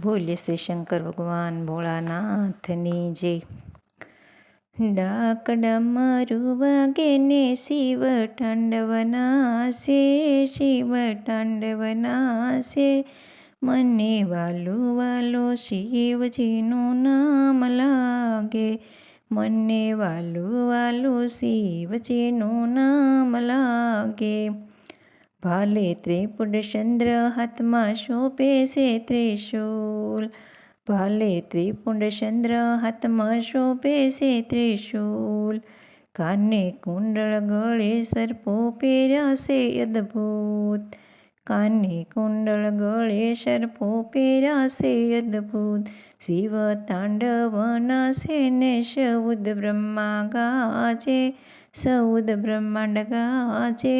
બોલીએ શ્રી શંકર ભગવાન ભોળાનાથની જે ડાક ડમરું વાગે ને શિવ ઠંડવનાશે શિવ ઠંડવનાશે મને વાલું વાલો શિવજીનું નામ લાગે. મને વાલું વાલું શિવજીનું નામ લાગે. ભાલે ત્રિપુડ ચંદ્ર હાથમાં શોભે છે ત્રિશૂલ ભાલે ત્રિપુંડ ચંદ્ર હાથમાં શોભે છે ત્રિશૂલ કાને કુંડળ ગળે સર્પો પહેરાશે અદ્ભુત કાને કુંડળ ગળે સર્પો પહેરાશે અદ્ભુત શિવ તાંડવ નાશે ને સૌદ બ્રહ્મા ગાજે સૌદ બ્રહ્માંડ ગાજે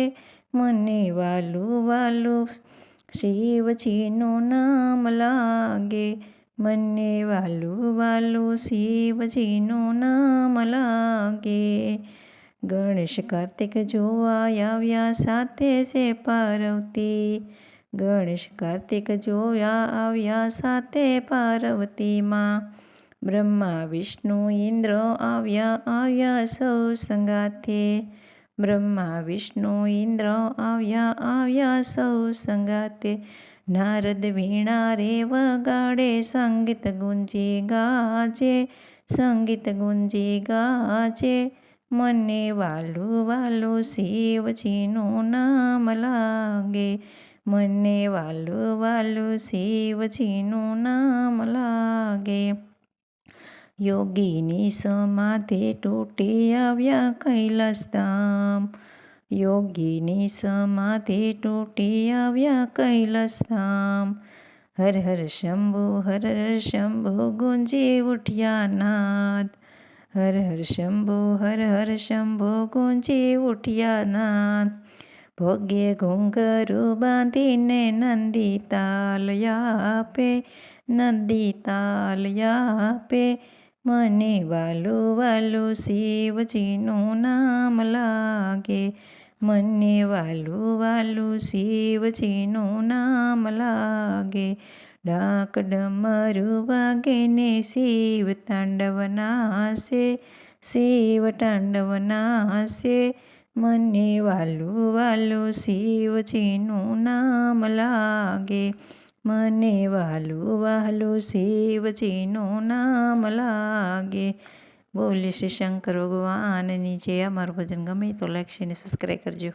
મને વાલું વાલું શિવજીનું નામ લાગે. મને વાલું વાલું શિવજીનું નામ લાગે. ગણેશ કાર્તિક જોવા આવ્યા, સાથે છે પાર્વતી. ગણેશ કાર્તિક જોયા આવ્યા, સાથે પાર્વતીમાં. બ્રહ્મા, વિષ્ણુ, ઇન્દ્ર આવ્યા આવ્યા સૌ સંગાથે. બ્રહ્મા, વિષ્ણુ, ઇન્દ્ર આવ્યા આવ્યા સૌ સંગાતે નારદ વીણા રે વગાડે સંગીત ગુંજી ગાજે, સંગીત ગુંજી ગાજે. મને વાલું વાલું શિવજીનું નામ લાગે. મને વાલું વાલું શિવજીનું નામ લાગે. યોગીની સમાધિ તૂટી આવ્યા કૈલાસ ધામ યોગીની સમાધિ તૂટી આવ્યા કૈલાસ ધામ હર હર શંભુ હર હર શંભુ ગુંજી ઉઠ્યા નાદ હર હર શંભુ હર હર શંભુ ગુંજી ઉઠ્યા નાદ ભોગે ઘૂંઘરું બાંધીને નંદી તાલ આપે નદી તાલ આપે મને વાલો વાલો શિવજીનું નામ લાગે. મને વાલું વાલું શિવજીનું નામ લાગે. ડાક ડમરું વાગે ને શિવ તાંડવ નાશે, શિવ તાંડવ નાશે. મને વાલું વાલું શિવજીનું નામ લાગે. મને વાલું વાલું શિવજીનું નામ લાગે. બોલીશ શંકર ભગવાનની નીચે અમારું ભજન ગમે તો લાઈક શેર ને સબસ્ક્રાઈબ કરજો.